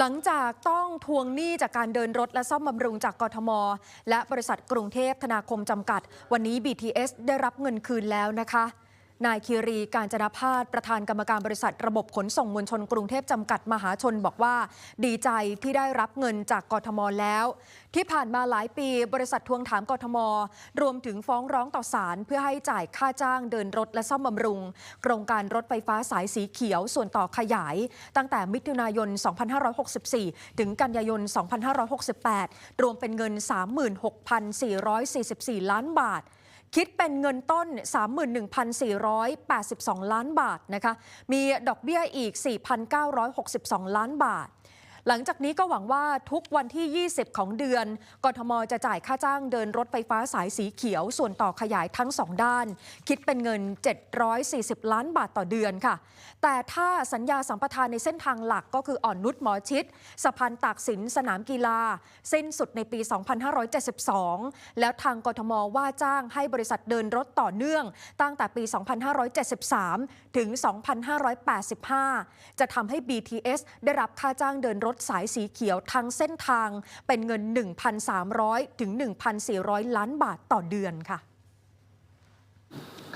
หลังจากต้องทวงหนี้จากการเดินรถและซ่อมบำรุงจากกทม และบริษัทกรุงเทพธนาคมจำกัด วันนี้ BTS ได้รับเงินคืนแล้วนะคะ นายคีรีการจนาพาสประธานกรรมการบริษัทระบบขนส่งมวลชนกรุงเทพจำกัดมหาชนบอกว่า ดีใจที่ได้รับเงินจากกทมแล้ว ที่ผ่านมาหลายปีบริษัททวงถามกทม รวมถึงฟ้องร้องต่อศาลเพื่อให้จ่ายค่าจ้างเดินรถและซ่อมบำรุง โครงการรถไฟฟ้าสายสีเขียวส่วนต่อขยาย ตั้งแต่มิถุนายน 2564 ถึงกันยายน 2568 รวมเป็นเงิน 36,444 ล้านบาท คิดเป็นเงินต้น 31,482 ล้านบาทนะคะ มีดอกเบี้ยอีก 4,962 ล้านบาท หลังจากนี้ก็หวังว่าทุกวันที่ 20 ของเดือน กทมจะจ่ายค่าจ้างเดินรถไฟฟ้าสายสีเขียว ส่วนต่อขยายทั้ง 2 ด้าน คิดเป็นเงิน 740 ล้านบาทต่อเดือนค่ะ แต่ถ้าสัญญาสัมปทานในเส้นทางหลักก็คืออ่อนนุชหมอชิดสะพานตากสินสนามกีฬา เส้นสุดในปี 2572 แล้วทางกทมว่าจ้างให้บริษัทเดินรถต่อเนื่อง ตั้งแต่ปี 2573 ถึง 2585 จะทำให้ BTS ได้รับค่าจ้างเดินรถสายสีเขียวทั้งเส้นทางเป็นเงิน 1,300 ถึง 1,400 ล้านบาทต่อเดือนค่ะ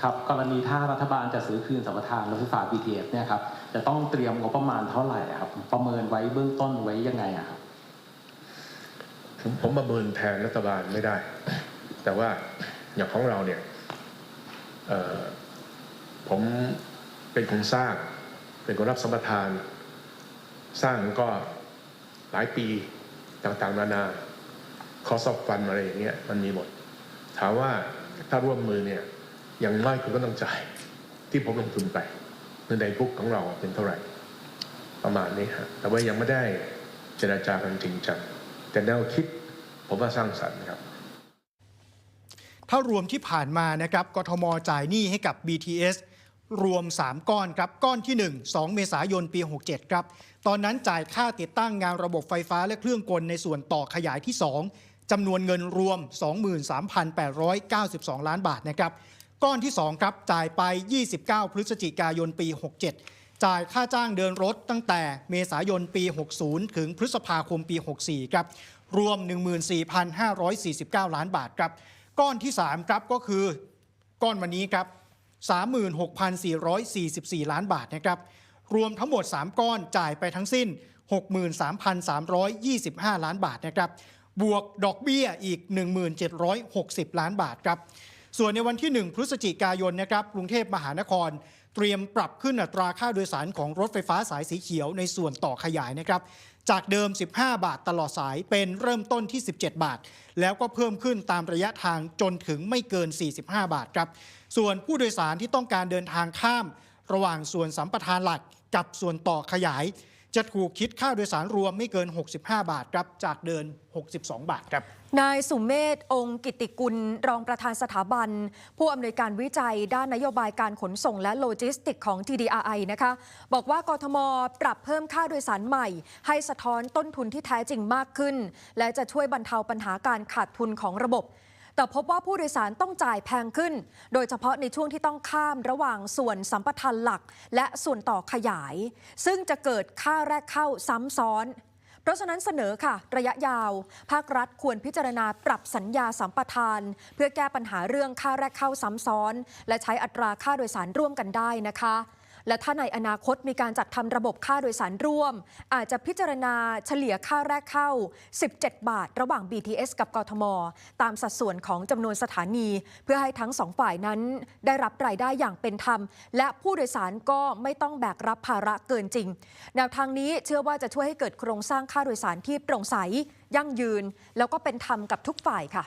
ครับกรณีถ้ารัฐบาลจะซื้อคืนสัมปทานรถไฟฟ้า BTS เนี่ยครับจะต้องเตรียมงบประมาณเท่าไหร่ครับประเมินไว้เบื้องต้นไว้ยังไงอะครับผมผมประเมินแทนรัฐบาลไม่ได้ แต่ว่าอย่างของเราเนี่ยเอ่อผมเป็นคนสร้าง เป็นคนรับสัมปทาน สร้างก็ หลายปีต่างๆ นานาคอสอบฟันอะไรอย่างเงี้ยมันมีหมด ถามว่าถ้าร่วมมือเนี่ยอย่างน้อยคุณก็ต้องจ่ายที่ผมลงทุนไปเงินในบุ๊กของเราเป็นเท่าไหร่ ประมาณนี้ฮะแต่ว่ายังไม่ได้เจราจากันจริงจังแต่แนวคิดผมว่าสร้างสรรค์ครับถ้ารวมที่ผ่านมานะครับกทมจ่ายหนี้ให้กับ BTS รวม 3 ก้อนครับ ก้อนที่ 1 2 เมษายนปี 67 ครับ ตอนนั้นจ่ายค่าติดตั้งงานระบบไฟฟ้าและเครื่องกลในส่วนต่อขยายที่ 2จำนวนเงินรวม 23,892 ล้านบาทนะครับ ก้อนที่ 2 ครับ จ่ายไป 29 พฤศจิกายนปี 67 จ่ายค่าจ้างเดินรถตั้งแต่เมษายนปี 60 ถึงพฤษภาคมปี 64 ครับ รวม 14,549 ล้านบาทครับ ก้อนที่ 3 ครับก็คือก้อนวันนี้ครับ 36,444 ล้านบาทนะครับ รวมทั้งหมด 3 ก้อนจ่ายไปทั้งสิ้น 63,325 ล้านบาทนะครับ บวกดอกเบี้ยอีก 1,760 ล้านบาทครับ ส่วนในวันที่ 1 พฤศจิกายนนะครับ กรุงเทพมหานคร เตรียมปรับขึ้นอัตราค่าโดยสารของรถไฟฟ้าสายสีเขียวในส่วนต่อขยายนะครับจากเดิม 15 บาทตลอดสายเป็นเริ่มต้นที่ 17 บาท แล้วก็เพิ่มขึ้นตามระยะทางจนถึงไม่เกิน 45 บาทครับ ส่วนผู้โดยสารที่ต้องการเดินทางข้าม ระหว่างส่วนสัมปทานหลักกับส่วนต่อขยาย จะถูกคิดค่าโดยสารรวมไม่เกิน 65 บาทครับจากเดิน 62 บาทครับนายสุเมธองค์กิติกุล รองประธานสถาบัน ผู้อำนวยการวิจัย ด้านนโยบายการขนส่งและโลจิสติกของ TDRI นะคะ บอกว่ากทมปรับเพิ่มค่าโดยสารใหม่ ให้สะท้อนต้นทุนที่แท้จริงมากขึ้น และจะช่วยบรรเทาปัญหาการขาดทุนของระบบ แต่พบว่าผู้โดยสารต้องจ่ายแพงขึ้น โดยเฉพาะในช่วงที่ต้องข้ามระหว่างส่วนสัมปทานหลัก และส่วนต่อขยาย ซึ่งจะเกิดค่าแรกเข้าซ้ำซ้อน เพราะฉะนั้นเสนอค่ะ ระยะยาว ภาครัฐควรพิจารณาปรับสัญญาสัมปทาน เพื่อแก้ปัญหาเรื่องค่าแรกเข้าซ้ำซ้อน และใช้อัตราค่าโดยสารร่วมกันได้นะคะ และถ้าในอนาคตมีการจัดทำระบบค่าโดยสารร่วม อาจจะพิจารณาเฉลี่ยค่าแรกเข้า 17 บาท ระหว่าง BTS กับกทม ตามสัดส่วนของจำนวนสถานี เพื่อให้ทั้งสองฝ่ายนั้น ได้รับรายได้อย่างเป็นธรรม และผู้โดยสารก็ไม่ต้องแบกรับภาระเกินจริง แนวทางนี้เชื่อว่าจะช่วยให้เกิดโครงสร้างค่าโดยสารที่โปร่งใสยั่งยืน แล้วก็เป็นธรรมกับทุกฝ่ายค่ะ